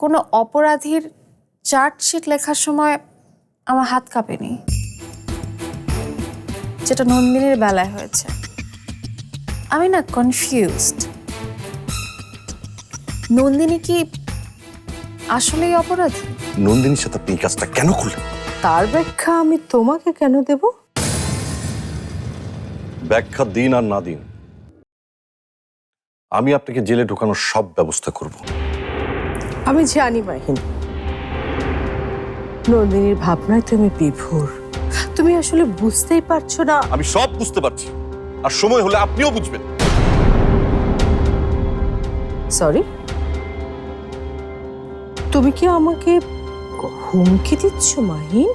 কোনো অপরাধীর চার্জশিট লেখার সময় আমার হাত কাঁপেনি। যেটা নন্দিনীর বেলায় হয়েছে। আমি না কনফিউজড নন্দিনী কি আসলেই অপরাধী? নন্দিনীর সাথে আপনি এই কাজটা কেন করলেন? তার ব্যাখ্যা আমি তোমাকে কেন দেব? ব্যাখ্যা দিন আর না দিন। আমি আপনাকে জেলে ঢোকানোর সব ব্যবস্থা করব। আমি জানি মাহিন। নন্দিনীর ভাবনায় তুমি বিভোর। তুমি আসলে বুঝতেই পারছ না। আমি সব বুঝতে পারছি। আর সময় হলে আপনিও বুঝবেন। সরি তুমি কি আমাকে হুমকি দিচ্ছ মাহিন?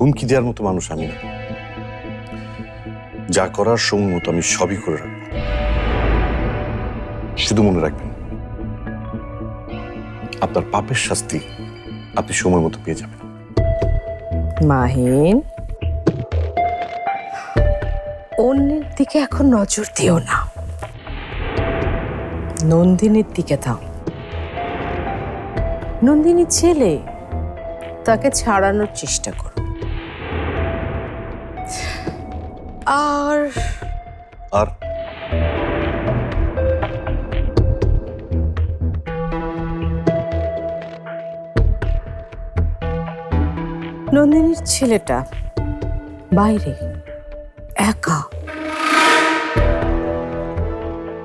হুমকি দেওয়ার মতো মানুষ আমি না। যা করার সময় মতো আমি সবই করে রাখব। শুধু মনে রাখবেন আপনার পাপের শাস্তি আপনি সময় মতো পেয়ে যাবেন। মাহিন অন্যের দিকে এখন নজর দিও না। নন্দিনীর দিকে দাও। নন্দিনী ছেলে তাকে ছাড়ানোর চেষ্টা করো। আর আর নন্দিনীর ছেলেটা বাইরে একা।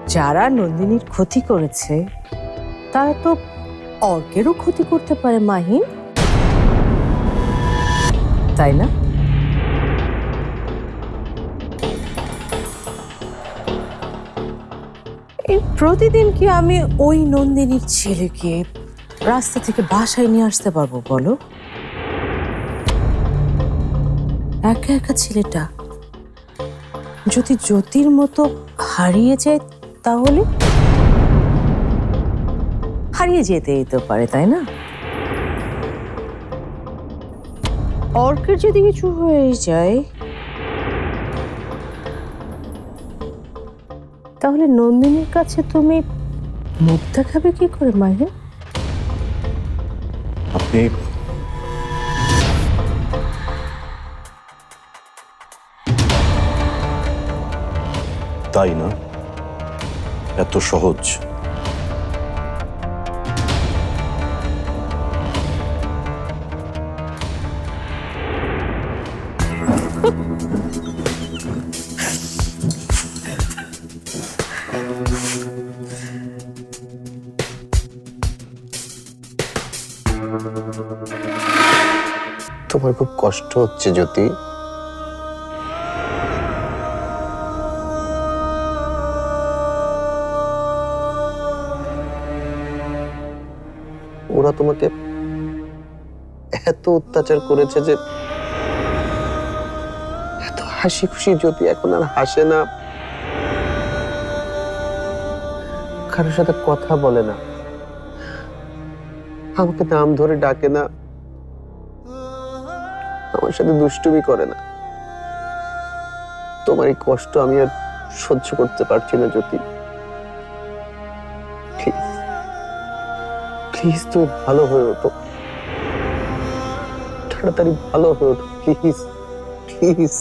যারা নন্দিনীর ক্ষতি করেছে, তারা তো অর্কেরও ক্ষতি করতে পারে, মাহিন। তাই না? এই প্রতিদিন কি আমি ওই নন্দিনীর ছেলেকে রাস্তা থেকে বাসায় নিয়ে আসতে পারব, বলো? একা একা ছেলেটা? যদি জ্যোতির মতো হারিয়ে যায় তাহলে? হারিয়ে যেতেই তো পারে, তাই না? অর্কের যদি কিছু হয়ে যায়, তাহলে নন্দিনীর কাছে তুমি মুখ দেখাবে কি করে মাহিন আপনি তাই না? এত সহজ। তোমার খুব কষ্ট হচ্ছে জ্যোতি। ওরা তোমাকে এত অত্যাচার করেছে যে এত হাসি খুশি জ্যোতি এখন আর হাসে না কারোর সাথে কথা বলে না, আমাকে নাম ধরে ডাকে না, আমার সাথে দুষ্টুমি করে না, তোমার এই কষ্ট আমি আর সহ্য করতে পারছি না, জ্যোতি। প্লিজ তুমি ভালো হয়ে ওঠো। তাড়াতাড়ি ভালো হয়ে ওঠো প্লিজ প্লিজ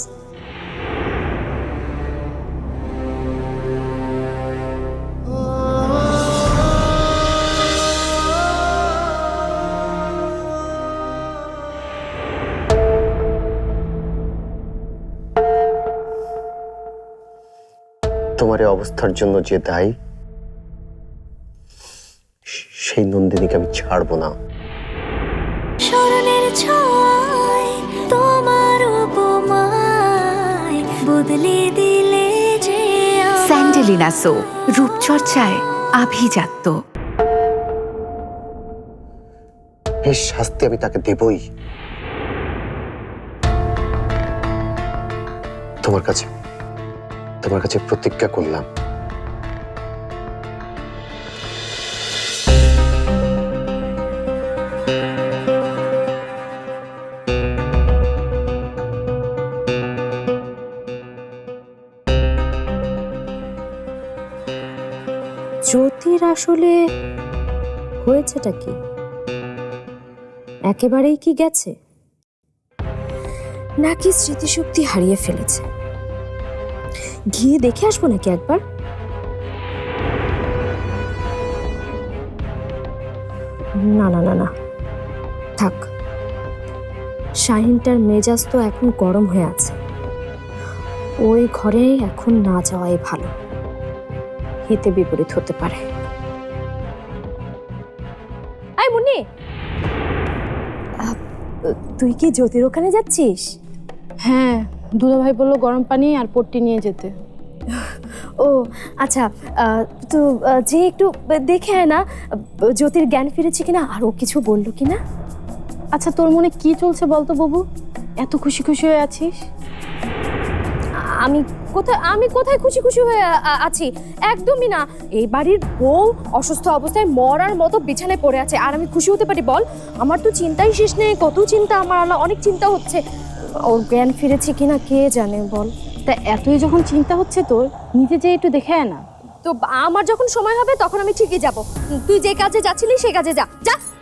তোমার অবস্থার জন্য যে দায়ী সেই নন্দিনীকে আমি ছাড়বো না। স্মরণের ছয় তোমার উপমায় বদলে দিলে যে স্যান্ডেলিনা সো রূপচর্চায় আভিজাত্য। এর শাস্তি আমি তাকে দেবই। তোমার কাছে তোমার কাছে প্রতিজ্ঞা করলাম। আসলে হয়েছেটা কি? একেবারেই কি গেছে? নাকি স্মৃতিশক্তি হারিয়ে ফেলেছে? গিয়ে দেখে আসব নাকি একবার? না না না না। থাক। শাহিনটার মেজাজ তো এখন গরম হয়ে আছে। ওই ঘরে এখন না যাওয়াই ভালো। হিতে বিপরীত হতে পারে। তুই কি জ্যোতির ওখানে যাচ্ছিস? হ্যাঁ দুলাভাই বলল গরম পানি আর পট্টি নিয়ে যেতে। ও আচ্ছা তো যে একটু দেখে আয় না জ্যোতির জ্ঞান ফিরেছে কিনা আর ও কিছু বলল কিনা? আচ্ছা তোর মনে কি চলছে বলতো বাবু? এত খুশি খুশি হয়ে আছিস? আমি কোথায় আমি কোথায় খুশি খুশি হয়ে আ- আছি? একদমই না। এই বাড়ির বউ অসুস্থ অবস্থায় মরার মতো বিছানায় পড়ে আছে। আর আমি খুশি হতে পারি বল? আমার তো চিন্তাই শেষ নেই। কত চিন্তা আমার আলা অনেক চিন্তা হচ্ছে। ওর জ্ঞান ফিরেছে কিনা কে জানে বল? তা এতই যখন চিন্তা হচ্ছে তোর নিজে যে একটু দেখে আয় না। তো আমার যখন সময় হবে তখন আমি ঠিকই যাব। তুই যে কাজে যাচ্ছিলি সেই কাজে যা। যা।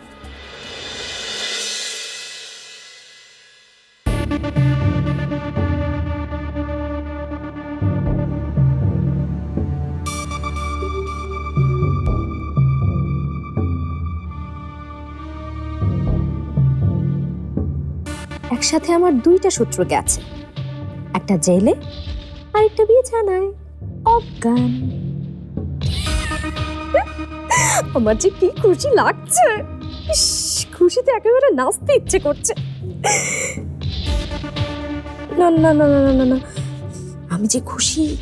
একসাথে আমার দুইটা সূত্র গেছে। একটা জেলে আর একটা বিছানায়। অজ্ঞান। আমার যে কি খুশি লাগছে। খুশিতে একেবারে নাচতে ইচ্ছে করছে। না না না না না না। আমি যে খুশি,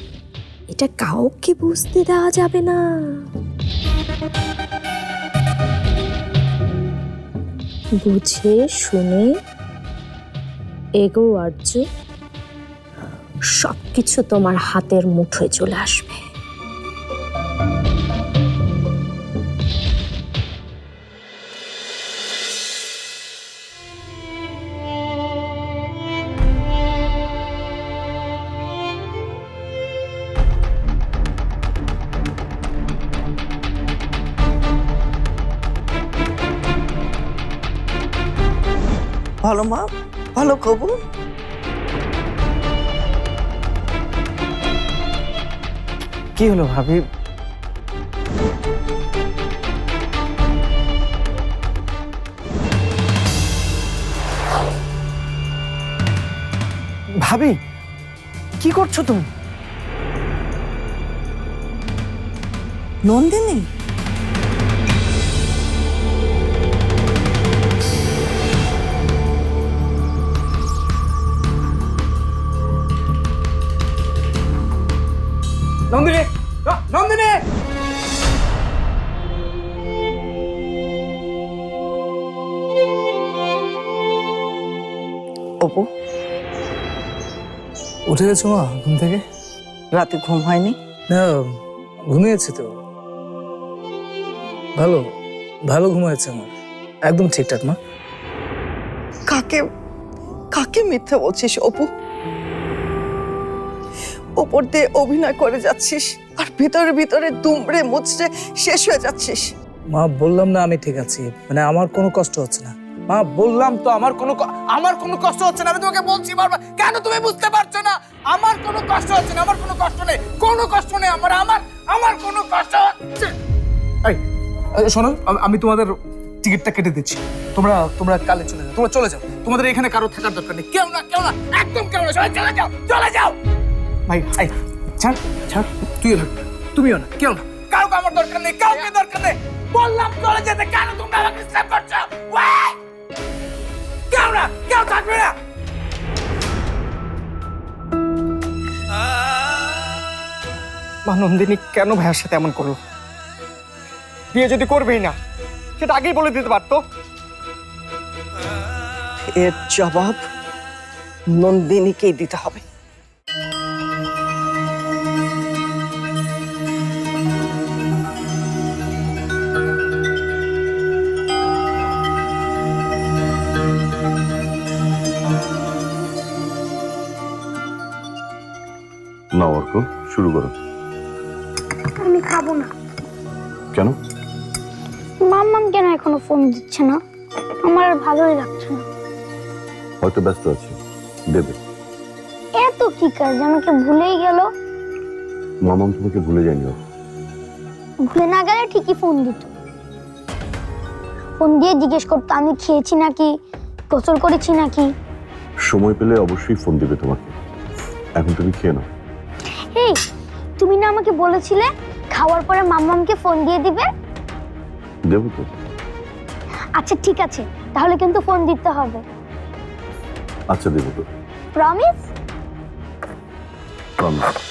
এটা কাউকে বুঝতে দেওয়া যাবে না। বুঝে, শুনে এগো আর্য সবকিছু তোমার হাতের মুঠোয় চলে আসবে। ভালো মা ভালো খবর? কি হলো ভাবি? ভাবি কি করছ তুমি? নন্দিনী? নন্দিনী নন্দিনী! অপু? উঠে গেছো মা ঘুম থেকে? রাতে ঘুম হয়নি? না ঘুমিয়েছে তো। ভালো ভালো ঘুমাচ্ছে আমার। একদম ঠিকঠাক মা। কাকে কাকে মিথ্যে বলছিস অপু? ওপর দিয়ে অভিনয় করে যাচ্ছিস, আর ভিতরে ভিতরে দুমড়ে মুচড়ে শেষ হয়ে যাচ্ছিস। মা, বললাম না আমি ঠিক আছি। মানে আমার কোনো কষ্ট হচ্ছে না। মা, বললাম তো আমার কোনো আমার কোনো কষ্ট হচ্ছে না। আমি তোমাকে বলছি বারবার, কেন তুমি বুঝতে পারছ না? আমার কোনো কষ্ট হচ্ছে না, আমার কোনো কষ্ট নেই, কোনো কষ্ট নেই আমার আমার আমার কোনো কষ্ট হচ্ছে। শোনো আমি তোমাদের টিকিটটা কেটে দিচ্ছি। তোমরা তোমরা কালে চলে যাও, তোমরা চলে যাও। তোমাদের এখানে কারও থাকার দরকার নেই। কেউ না কেউ না, একদম কেউ না। সবাই চলে যাও চলে যাও। ভাই ভাই ছাড় ছাড়, তুইও থাক না, কেউ কাউকে আমার দরকার নেই, কাউকে দরকার নেই। বললাম চলে যেতে, কেন আমাকে করছ? কেউ না, কেউ থাকবে না। নন্দিনী কেন ভাইয়ের সাথে এমন করল? বিয়ে যদি করবেই না, সেটা আগেই বলে দিতে পারতো। এর জবাব নন্দিনীকেই দিতে হবে। ফোন দিচ্ছে না আমার ভালোই লাগছে না। হয়তো ব্যস্ত আছে দেবে। এত কি কাজ আমাকে ভুলেই গেল? মামাম তোমাকে ভুলে যায়নি ভুলে না গেলে ঠিকই ফোন দিত। ফোন দিয়ে জিজ্ঞেস করতো আমি খেয়েছি নাকি? গোসল করেছি নাকি? সময় পেলে অবশ্যই ফোন দিবে তোমাকে। এখন তুমি খেয়ে নাও। এই তুমি না আমাকে বলেছিলে খাওয়ার পরে মাম্মামকে ফোন দিয়ে দিবে? দেবো তো। আচ্ছা ঠিক আছে। তাহলে কিন্তু ফোন দিতে হবে। আচ্ছা দেবো তো। প্রমিস প্রমিস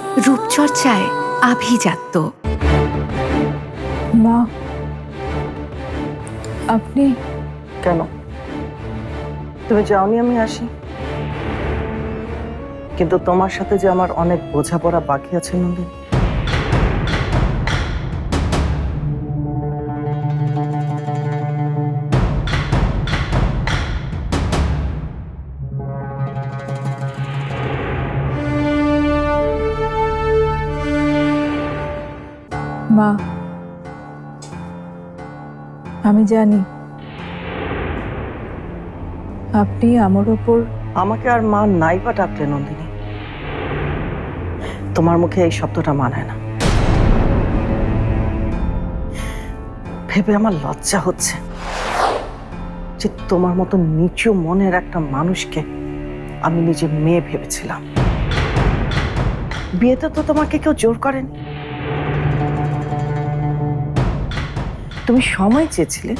রূপচর্চায় আভিজাত্য। মা আপনি কেন? তুমি যাওনি আমি আসি। কিন্তু তোমার সাথে যে আমার অনেক বোঝাপড়া বাকি আছে নন্দিনী মা। আমি জানি। আপনি আমার ওপর আমাকে আর মা নাই বা ডাকলে নন্দিনী। তোমার মুখে এই শব্দটা মানায় না। ভেবে আমার লজ্জা হচ্ছে যে তোমার মতো নিচু মনের একটা মানুষকে আমি নিজে মেয়ে ভেবেছিলাম। বিয়েতে তো তোমাকে কেউ জোর করেনি। তুমি সময় চেয়েছিলে?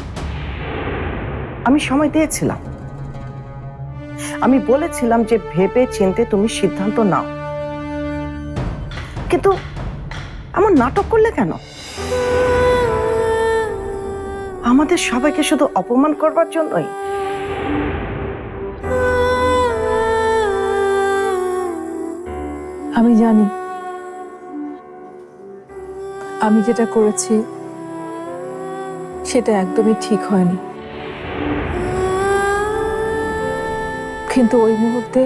আমি সময় দিয়েছিলাম। আমি বলেছিলাম যে ভেবে চিনতে তুমি সিদ্ধান্ত নাও। কিন্তু এমন নাটক করলে কেন? আমাদের সবাইকে শুধু অপমান করবার জন্যই। আমি জানি। আমি যেটা করেছি সেটা একদমই ঠিক হয়নি। কিন্তু ওই মুহূর্তে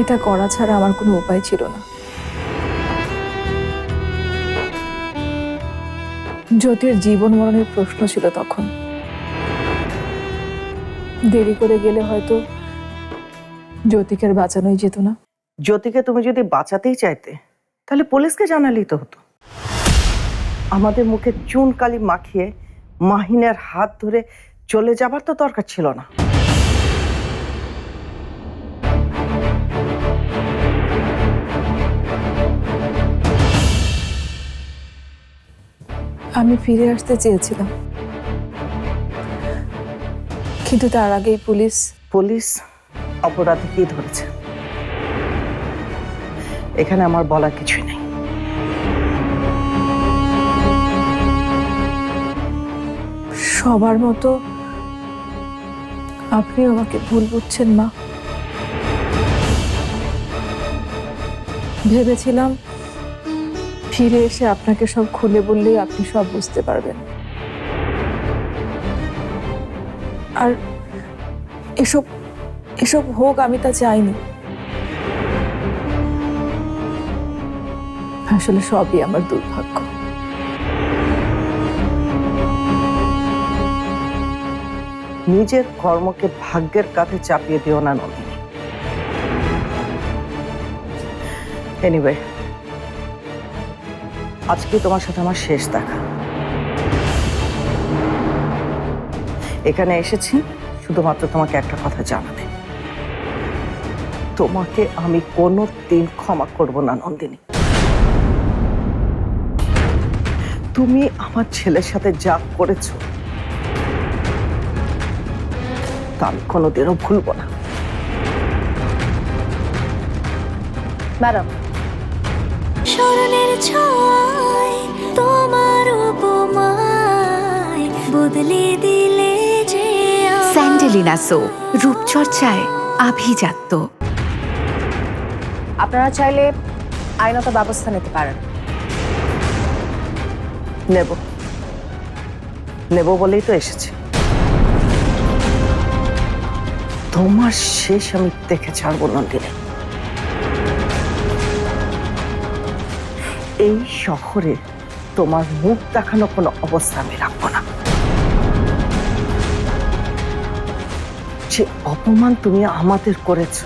এটা করা ছাড়া আমার কোনো উপায় ছিল না। জ্যোতির জীবন মরণের প্রশ্ন ছিল তখন। দেরি করে গেলে হয়তো জ্যোতিকে আর বাঁচানোই যেত না। জ্যোতিকে তুমি যদি বাঁচাতেই চাইতে, তাহলে পুলিশকে জানালেই তো হতো। আমাদের মুখে চুন কালি মাখিয়ে মাহিনের হাত ধরে চলে যাবার তো দরকার ছিল না। আমি ফিরে আসতে চেয়েছিলাম। কিন্তু তার আগেই পুলিশ পুলিশ অপরাধীকেই ধরেছে। এখানে আমার বলার কিছুই নেই। সবার মতো আপনি আমাকে ভুল বুঝছেন মা। ভেবেছিলাম ফিরে এসে আপনাকে সব খুলে বললেই আপনি সব বুঝতে পারবেন। আর এসব এসব হোক, আমি তা চাইনি। আসলে সবই আমার দুর্ভাগ্য। নিজের কর্মকে ভাগ্যের কাঁধে চাপিয়ে দিও না নন্দিনী। এনিওয়ে আজকে তোমার সাথে আমার শেষ দেখা। এখানে এসেছি শুধুমাত্র তোমাকে একটা কথা জানাতে। তোমাকে আমি কোনো দিন ক্ষমা করব না নন্দিনী। তুমি আমার ছেলের সাথে যা করেছ তা আমি কোনোদিনও ভুলবো না। ম্যাডাম। স্মরণের ছয় তোমার উপমায় বদলে দিলে যে স্যান্ডেলিনা সো রূপচর্চায় আভিজাত্য। আপনারা চাইলে আইনত ব্যবস্থা নিতে পারেন। নেব। নেব বলেই তো এসেছি। তোমার শেষ আমি দেখে ছাড়বো নন্দিনী। এই শহরে তোমার মুখ দেখানো কোনো অবস্থা আমি রাখব না। যে অপমান তুমি আমাদের করেছ,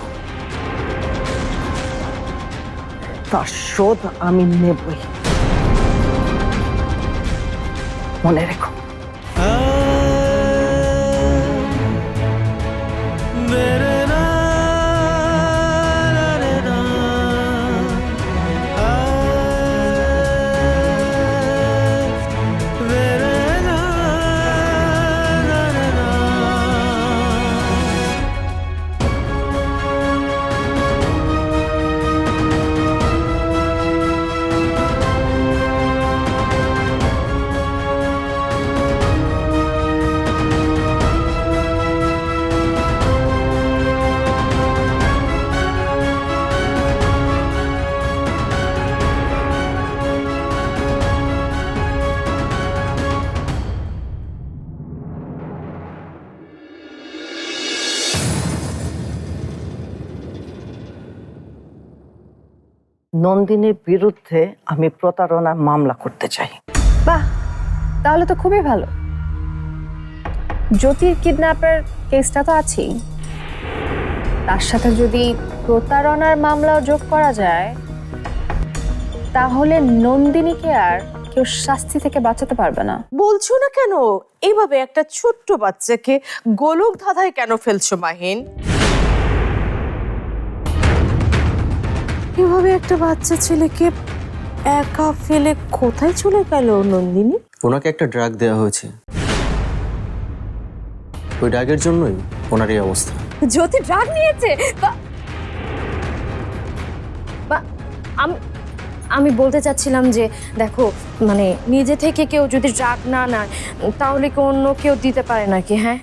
তার শোধ আমি নেবই। মনে রেখো। নন্দিনীর বিরুদ্ধে আমি প্রতারণার মামলা করতে চাই। বাহ তাহলে তো খুবই ভালো। জ্যোতির কিডন্যাপের কেসটা তো আছেই। তার সাথে যদি প্রতারণার মামলাও যোগ করা যায় তাহলে নন্দিনীকে আর কেউ শাস্তি থেকে বাঁচাতে পারবে না। বলছো না কেন? এইভাবে একটা ছোট্ট বাচ্চাকে গোলক ধাঁধায় কেন ফেলছো মাহিন? এভাবে একটা বাচ্চা ছেলেকে একা ফেলে কোথায় চলে গেল নন্দিনী? ওনাকে একটা ড্রাগ দেওয়া হয়েছে। ওই ড্রাগের জন্যই ওনার এই অবস্থা। জ্যোতি ড্রাগ নিয়েছে? বা- বা- আম- আমি বলতে চাচ্ছিলাম যে দেখো মানে নিজে থেকে কেউ যদি ড্রাগ না নেয় তাহলে কি অন্য কেউ দিতে পারে নাকি হ্যাঁ?